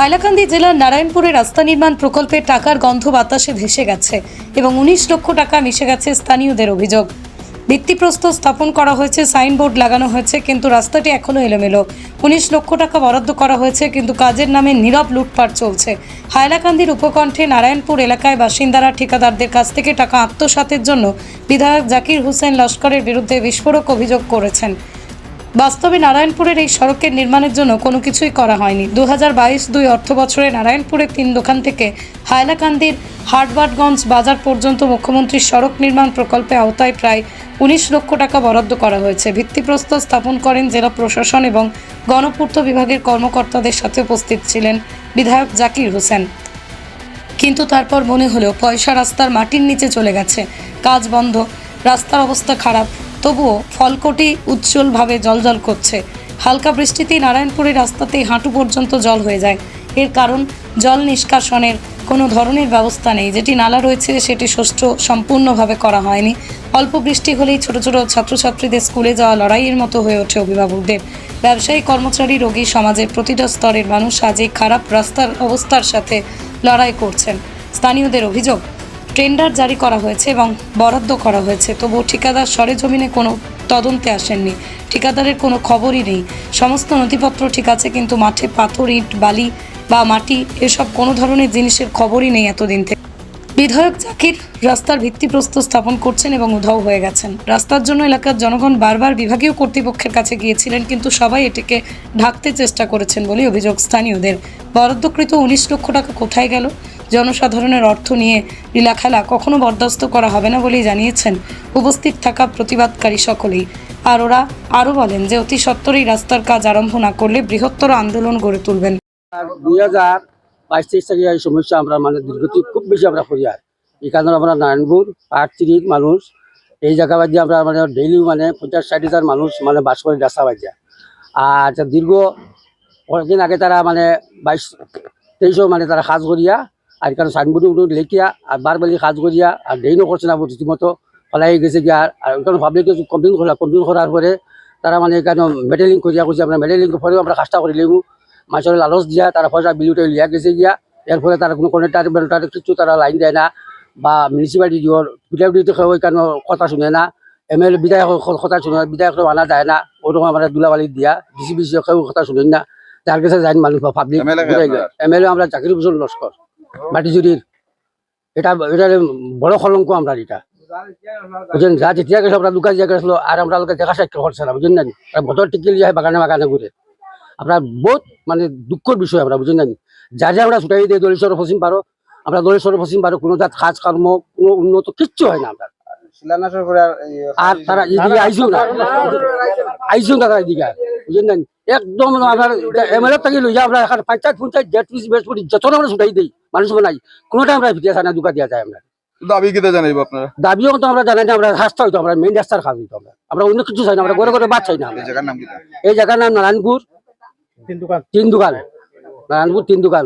হাইলাকান্দি জেলার নারায়ণপুরে রাস্তা নির্মাণ প্রকল্পের টাকার গন্ধ বাতাসে ভেসে গেছে এবং উনিশ লক্ষ টাকা মিশে গেছে স্থানীয়দের অভিযোগ। ভিত্তিপ্রস্তর স্থাপন করা হয়েছে, সাইনবোর্ড লাগানো হয়েছে, কিন্তু রাস্তাটি এখনও এলোমেলো। উনিশ লক্ষ টাকা বরাদ্দ করা হয়েছে, কিন্তু কাজের নামে নীরব লুটপাট চলছে। হায়লাকান্দির উপকণ্ঠে নারায়ণপুর এলাকায় বাসিন্দারা ঠিকাদারদের কাছ থেকে টাকা আত্মসাতের জন্য বিধায়ক জাকির হোসেন লস্করের বিরুদ্ধে বিস্ফোরক অভিযোগ করেছেন। বাস্তবে নারায়ণপুরের এই সড়কের নির্মাণের জন্য কোনো কিছুই করা হয়নি। দু হাজার বাইশ দুই অর্থ বছরে নারায়ণপুরের তিন দোকান থেকে হায়লাকান্দির হাটবাটগঞ্জ বাজার পর্যন্ত মুখ্যমন্ত্রীর সড়ক নির্মাণ প্রকল্পে আওতায় প্রায় উনিশ লক্ষ টাকা বরাদ্দ করা হয়েছে। ভিত্তিপ্রস্তর স্থাপন করেন জেলা প্রশাসন এবং গণপূর্ত বিভাগের কর্মকর্তাদের সাথে উপস্থিত ছিলেন বিধায়ক জাকির হোসেন। কিন্তু তারপর মনে হলো, পয়সা রাস্তার মাটির নিচে চলে গেছে। কাজ বন্ধ রাস্তার অবস্থা খারাপ। তবুও ফলকটি উজ্জ্বলভাবে জলজল করছে। হালকা বৃষ্টিতেই নারায়ণপুরের রাস্তাতেই হাঁটু পর্যন্ত জল হয়ে যায়। এর কারণ জল নিষ্কাশনের কোনো ধরনের ব্যবস্থা নেই। যেটি নালা রয়েছে, সেটি সুষ্ঠু সম্পূর্ণভাবে করা হয়নি। অল্প বৃষ্টি হলেই ছোট ছোট ছাত্রছাত্রীদের স্কুলে যাওয়া লড়াইয়ের মতো হয়ে ওঠে অভিভাবকদের। ব্যবসায়ী, কর্মচারী, রোগী সমাজের প্রতিটা স্তরের মানুষ আজ এই খারাপ রাস্তার অবস্থার সাথে লড়াই করছেন। স্থানীয়দের অভিযোগ টেন্ডার জারি করা হয়েছে এবং বরাদ্দ করা হয়েছে। তবুও ঠিকাদার সরেজমিনে কোনো তদন্তে আসেননি। ঠিকাদারের কোনো খবরই নেই। সমস্ত নথিপত্র ঠিক আছে, কিন্তু মাঠে পাথর, ইট, বালি বা মাটি, এসব কোনো ধরনের জিনিসের খবরই নেই এতদিন থেকে। বিধায়ক জাকির রাস্তার ভিত্তিপ্রস্তর স্থাপন করছেন এবং উধাও হয়ে গেছেন। রাস্তার জন্য এলাকার জনগণ বারবার বিভাগীয় কর্তৃপক্ষের কাছে গিয়েছিলেন, কিন্তু সবাই এটিকে ঢাকতে চেষ্টা করেছেন বলে অভিযোগ স্থানীয়দের। বরাদ্দকৃত উনিশ লক্ষ টাকা কোথায় গেল? জনসাধারণের অর্থ নিয়ে লীলাখেলা কখনো বরদাস্ত করা হবে না বলেই জানিয়েছেন উপস্থিত থাকা প্রতিবাদকারী সকলেই। আর ওরা আরও বলেন যে অতি সত্বরেই রাস্তার কাজ আরম্ভ না করলে বৃহত্তর আন্দোলন গড়ে তুলবেন। দুই হাজার বাইশ তেইশ থেকে এই সমস্যা আমরা মানে দুর্গতি খুব বেশি আমরা করি আর। এই কারণে আমরা নারায়ণপুর পাহাড় চিরির মানুষ, এই জায়গা বাদ আমরা মানে ডেইলি মানে পঞ্চাশ ষাট হাজার মানুষ মানে বাস করে রাস্তা বাজিয়া আর দীর্ঘ কয়েকদিন আগে তারা মানে বাইশ তেইশও মানে তারা কাজ করিয়া, আর কারণ সাইনবোর্ড উঠে লেখিয়া, আর বারবালি কাজ করিয়া, আর ডেইনও করছে না রীতিমতো, ফলাই গেছে গিয়া, আর কারণ পাবলিক কমপ্লেন করলা কমপ্লেন করার পরে তারা মানে কেন মেডেলিং করিয়া করছে আমরা মেডেলিং পরেও আমরা কাজটা করে লিখু মাছের লালচ দিয়া তারা পয়সা বিল উঠে লিয়া গেছে গিয়া। এর ফলে তারা কোনো কনেক্টার বেলটার কিছু তারা লাইন দেয় না বা মিউনিসিপালিটি দিও ওই কারণ কথা শুনে না এম এল এ বিধায়ক কথা শুনে না বিধায়ক আনা যায় না ওরকম আমরা দুলাবালি দিয়া ডিসি বিসি কেউ কথা শুনেন না যার কাছে যাই মানুষ বা পাবলিক এম এল এ আমরা চাকরি হোসেন লস্কর মাটিজুরির এটা এটা বড় কলঙ্ক আমরা এটা। বুঝলেন যা যেতিয়া গেছে আমরা দোকান জায়গা গেছিল আর আমরা লোকে দেখা সাক্ষী করছে না বুঝলেন না? বছর টিকিল যায় বাগানে বাগানে ঘুরে আপনার বহুত মানে দুঃখের বিষয় আমরা বুঝলেন না যা যা আমরা ছুটাই দিই দলেশ্বর পশ্চিম পারো আমরা দলেশ্বর পশ্চিম পারো কোনো জাত কাজ কর্ম কোনো উন্নত কিচ্ছু হয় না আমরা আর তারা এদিকে আইসো না আইসো না তারা এদিকে আর, বুঝলেন না একদম এমএলএ থেকে লই যা আমরা এখন পঞ্চায়েত পঞ্চায়েত জেট পিস যত আমরা ছুটাই দিই মানুষ নাই। কোনোটা আমরা ভিতরে আসা না দুকা দিয়া যায় আমরা দাবি কিতে জানাইব আপনারা দাবিও তো আমরা জানাই না আমরা রাস্তা হইতো আমরা মেইন রাস্তার কাজ হইতো আমরা আমরা অন্য কিছু চাই না আমরা ঘরে ঘরে বাদ চাই না এই জায়গার নাম এই জায়গার নাম নারায়ণপুর তিন দোকান। নারায়ণপুর তিন দোকান।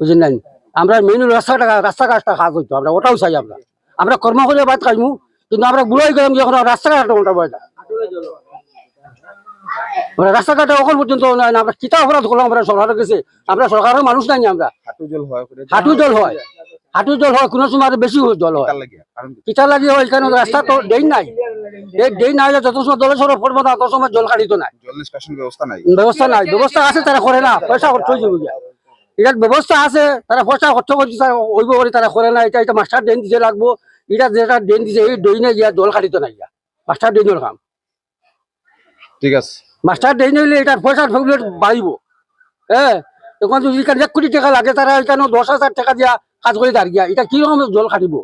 বুঝলেন না আমরা মেইন রাস্তাটা রাস্তা কাজটা কাজ হইতো। আমরা ওটাও চাই আমরা। আমরা কর্ম করে বাদ কাজমু কিন্তু আমরা বুড়াই গেলাম যখন রাস্তাঘাটটা ওটা বয় না আমরা রাস্তাঘাটে ওখান পর্যন্ত আমরা কিতা অপরাধ করলাম আমরা সরকারের কাছে আমরা সরকারের মানুষ নাই আমরা। হাঁটু জল হয় হাঁটু জল হয়। হাঁটু জল হয় কোনো সময় বেশি জল হয়। কার লাগিয়া হয় কেন? রাস্তা তো ডেই নাই। এই ডেই নাই যে যত সময় দলে সরে পড়ব না তত সময় জল কাটিত নাই। ব্যবস্থা নাই। ব্যবস্থা নাই ব্যবস্থা আছে তারা করে না পয়সা খরচ হয়ে যাবে। এটার ব্যবস্থা আছে তারা পয়সা খরচ করছে তারা ওইব করে তারা করে না এটা এটা মাস্টার ড্রেন দিতে লাগবো এটা যেটা ড্রেন দিছে এই ড্রেনে গিয়া জল কাটিত নাই গিয়া মাস্টার ড্রেনের কাম ঠিক আছে। মাস্টার ড্রেন হইলে এটার ফেগুলেট বাড়িব। হ্যাঁ এখন যদি এক কোটি টাকা লাগে তারা এখানে দশ হাজার টাকা দিয়া কাজ করে দাঁড়িয়ে এটা কীরকম জল কাটিব?